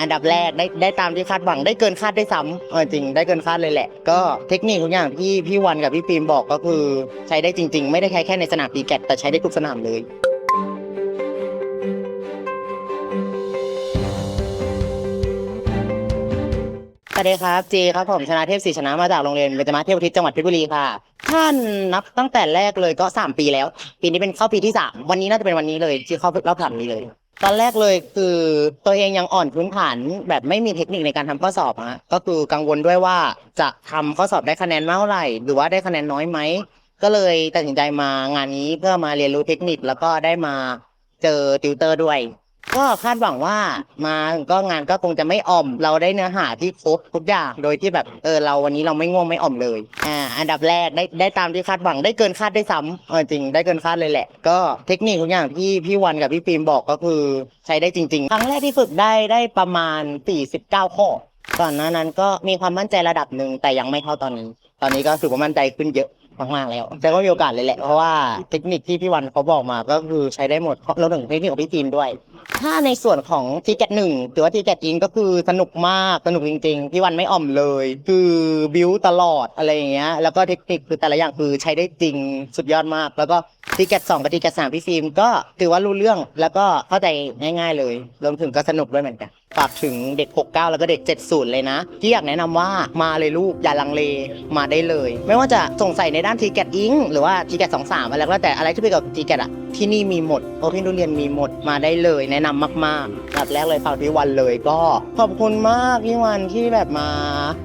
อันดับแรกได้ได้ตามที่คาดหวังได้เกินคาดได้วยซ้ำเออจริงได้เกินคาดเลยแหละ ก็เทคนิคทุกอย่างที่พี่วันกับพี่ฟิล์มบอกก็คือใช้ได้จริง ๆ ไม่ได้ใช้แค่ในสนามตีแกตแต่ใช้ได้ทุกสนามเลยสวัสดีครับเจครับผมชนะเทพศรีชนะมาจากโรงเรียนเบญจมาศเทพทิศจังหวัดเพชรบุรีค่ะ ท่านนับตั้งแต่แรกเลยก็ 3 ปีแล้ว ปีนี้เป็นเข้าปีที่ 3 วันนี้น่าจะเป็นวันนี้เลยที่เข้ารอบสามนี้เลย ตอนแรกเลยคือตัวเองยังอ่อนพื้นฐานแบบไม่มีเทคนิคในการทำข้อสอบอะก็คือกังวลด้วยว่าจะทำข้อสอบได้คะแนนมากเท่าไหร่ หรือว่าได้คะแนนน้อยไหม ก็เลยตัดสินใจมางานนี้เพื่อมาเรียนรู้เทคนิคแล้วก็ได้มาเจอติวเตอร์ด้วย ก็คาดหวังว่ามาก็งานก็คงจะไม่อ่อม เราได้เนื้อหาที่ครบทุกอย่างโดยที่แบบเออเราวันนี้เราไม่ง่วงไม่อ่อมเลยอ่าอันดับแรกได้ได้ตามที่คาดหวังได้เกินคาดได้ซ้ำเออจริงได้เกินคาดเลยแหละ ก็เทคนิคทุกอย่างที่พี่วันกับพี่ฟิล์มบอกก็คือใช้ได้จริง ๆ ครั้งแรกที่ฝึกได้ได้ประมาณ 49 ข้อก่อนหน้านั้นก็มีความมั่นใจระดับหนึ่งแต่ยังไม่เท่าตอนนี้ ตอนนี้ก็ถือว่ามั่นใจขึ้นเยอะมากๆแล้วแต่ก็มีโอกาสเลยแหละเพราะว่าเทคนิคที่พี่วันเขาบอกมาก็คือใช้ได้หมดเราถึงเทคนิคของพี่ฟิล์มด้วย ถ้าในส่วนของทีแกตหนึ่งหรือว่าทีแกตอินก็คือสนุกมากสนุกจริงๆ พี่วันไม่อ่อมเลย คือบิวตลอดอะไรอย่างเงี้ย แล้วก็เทคนิคคือแต่ละอย่างคือใช้ได้จริงสุดยอดมาก แล้วก็ทีแกตสองกับทีแกตสามพี่ฟิล์มก็ถือว่ารู้เรื่องแล้วก็เข้าใจง่าย ๆ เลยรวมถึงก็สนุกด้วยเหมือนกันฝากถึงเด็ก 69 แล้วก็เด็ก 70 เลยนะ ที่อยากแนะนำว่ามาเลยลูกอย่าลังเลมาได้เลย ไม่ว่าจะสงสัยในด้านทีแกตอิงหรือว่าทีแกตสองสามอะไรก็แล้วแต่อะไรที่เกี่ยวกับทีแกตอะที่นี่มีหมดโอเพนทุเรียนมีหมดมาได้เลยแนะนำมากๆแบบแรกเลยฝากพี่วันเลยก็ขอบคุณมากพี่วันที่แบบมา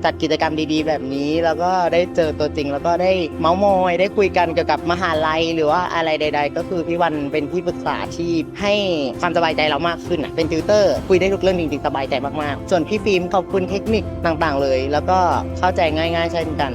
จัดกิจกรรมดีๆ แบบนี้ แล้วก็ได้เจอตัวจริง แล้วก็ได้เมาส์มอยได้คุยกันเกี่ยวกับมหาลัย หรือว่าอะไรใด ๆ ก็คือพี่วันเป็นที่ปรึกษาที่ให้ความสบายใจเรามากขึ้นเป็นติวเตอร์คุยได้ทุกเรื่องจริงๆสบายใจมากๆ ส่วนพี่ฟิล์มขอบคุณเทคนิคต่างๆ เลย แล้วก็เข้าใจง่าย ๆ เช่นกัน